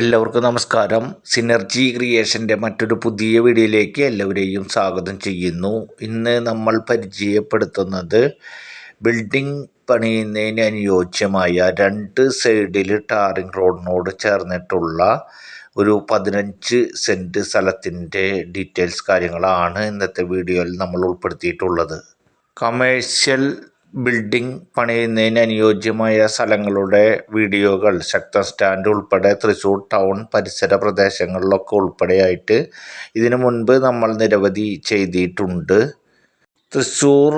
എല്ലാവർക്കും നമസ്കാരം. സിനർജി ക്രിയേഷന്റെ മറ്റൊരു പുതിയ വീഡിയോയിലേക്ക് എല്ലാവരെയും സ്വാഗതം ചെയ്യുന്നു. ഇന്ന് നമ്മൾ പരിചയപ്പെടുത്തുന്നത് ബിൽഡിംഗ് പണിയുന്നതിന് അനുയോജ്യമായ രണ്ട് സൈഡിൽ ടാറിംഗ് റോഡിനോട് ചേർന്നിട്ടുള്ള ഒരു പതിനഞ്ച് സെന്റ് സ്ഥലത്തിന്റെ ഡീറ്റെയിൽസ് കാര്യങ്ങളാണ് ഇന്നത്തെ വീഡിയോയിൽ നമ്മൾ ഉൾപ്പെടുത്തിയിട്ടുള്ളത്. കമേഴ്ഷ്യൽ ബിൽഡിംഗ് പണിയുന്നതിന് അനുയോജ്യമായ സ്ഥലങ്ങളുടെ വീഡിയോകൾ ശക്ത സ്റ്റാൻഡ് ഉൾപ്പെടെ തൃശ്ശൂർ ടൗൺ പരിസര പ്രദേശങ്ങളിലൊക്കെ ഉൾപ്പെടെയായിട്ട് ഇതിനു മുൻപ് നമ്മൾ നിരവധി ചെയ്തിട്ടുണ്ട്. തൃശ്ശൂർ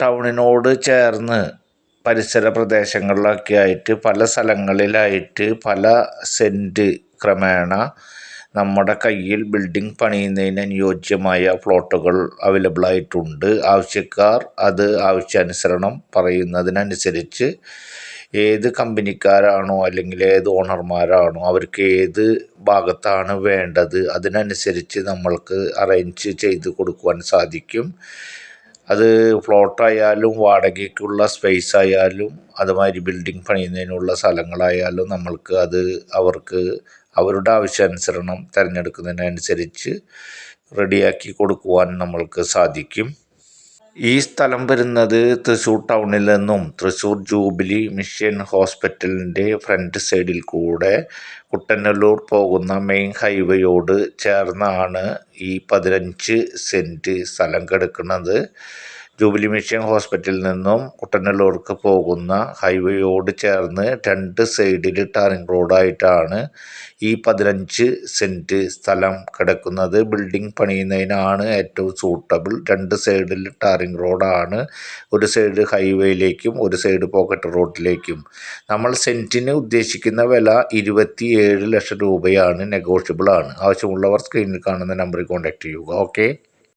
ടൗണിനോട് ചേർന്ന് പരിസര പ്രദേശങ്ങളിലൊക്കെ ആയിട്ട് പല സ്ഥലങ്ങളിലായിട്ട് പല സെന്റ് ക്രമേണ നമ്മുടെ കയ്യിൽ ബിൽഡിംഗ് പണിയുന്നതിന് അനുയോജ്യമായ പ്ലോട്ടുകൾ അവൈലബിൾ ആയിട്ടുണ്ട് ആവശ്യക്കാർ അത് ആവശ്യാനുസരണം പറയുന്നതിനനുസരിച്ച് ഏത് കമ്പനിക്കാരാണോ അല്ലെങ്കിൽ ഏത് ഓണർമാരാണോ അവർക്ക് ഏത് ഭാഗത്താണ് വേണ്ടത് അതിനനുസരിച്ച് നമ്മൾക്ക് അറേഞ്ച് ചെയ്ത് കൊടുക്കുവാൻ സാധിക്കും. അത് ഫ്ലോട്ടായാലും വാടകയ്ക്കുള്ള സ്പേസ് ആയാലും അതുമാതിരി ബിൽഡിംഗ് പണിയുന്നതിനുള്ള സ്ഥലങ്ങളായാലും നമ്മൾക്ക് അത് അവർക്ക് അവരുടെ ആവശ്യാനുസരണം തിരഞ്ഞെടുക്കുന്നതിനനുസരിച്ച് റെഡിയാക്കി കൊടുക്കുവാൻ നമ്മൾക്ക് സാധിക്കും. ഈ സ്ഥലം വരുന്നത് തൃശ്ശൂർ ടൗണിൽ നിന്നും തൃശ്ശൂർ ജൂബിലി മിഷൻ ഹോസ്പിറ്റലിന്റെ ഫ്രണ്ട് സൈഡിൽ കൂടെ കുട്ടനല്ലൂർ പോകുന്ന മെയിൻ ഹൈവേയോട് ചേർന്നാണ് ഈ പതിനഞ്ച് സെന്റ് സ്ഥലം കിടക്കുന്നത്. ജൂബിലി മിഷൻ ഹോസ്പിറ്റലിൽ നിന്നും കുട്ടനല്ലൂർക്ക് പോകുന്ന ഹൈവേയോട് ചേർന്ന് രണ്ട് സൈഡിൽ റോഡ് റോഡായിട്ടാണ് ഈ പതിനഞ്ച് സെന്റ് സ്ഥലം കിടക്കുന്നത്. ബിൽഡിംഗ് പണിയുന്നതിനാണ് ഏറ്റവും സൂട്ടബിൾ രണ്ട് സൈഡിൽ റോഡ് റോഡാണ്. ഒരു സൈഡ് ഹൈവേയിലേക്കും ഒരു സൈഡ് പോക്കറ്റ് റോഡിലേക്കും. നമ്മൾ സെന്റിന് ഉദ്ദേശിക്കുന്ന വില ഇരുപത്തി ലക്ഷം രൂപയാണ്. നെഗോഷ്യബിൾ ആണ് ആവശ്യമുള്ളവർ സ്ക്രീനിൽ കാണുന്ന നമ്പറിൽ കോൺടാക്റ്റ് ചെയ്യുക. ഓക്കെ?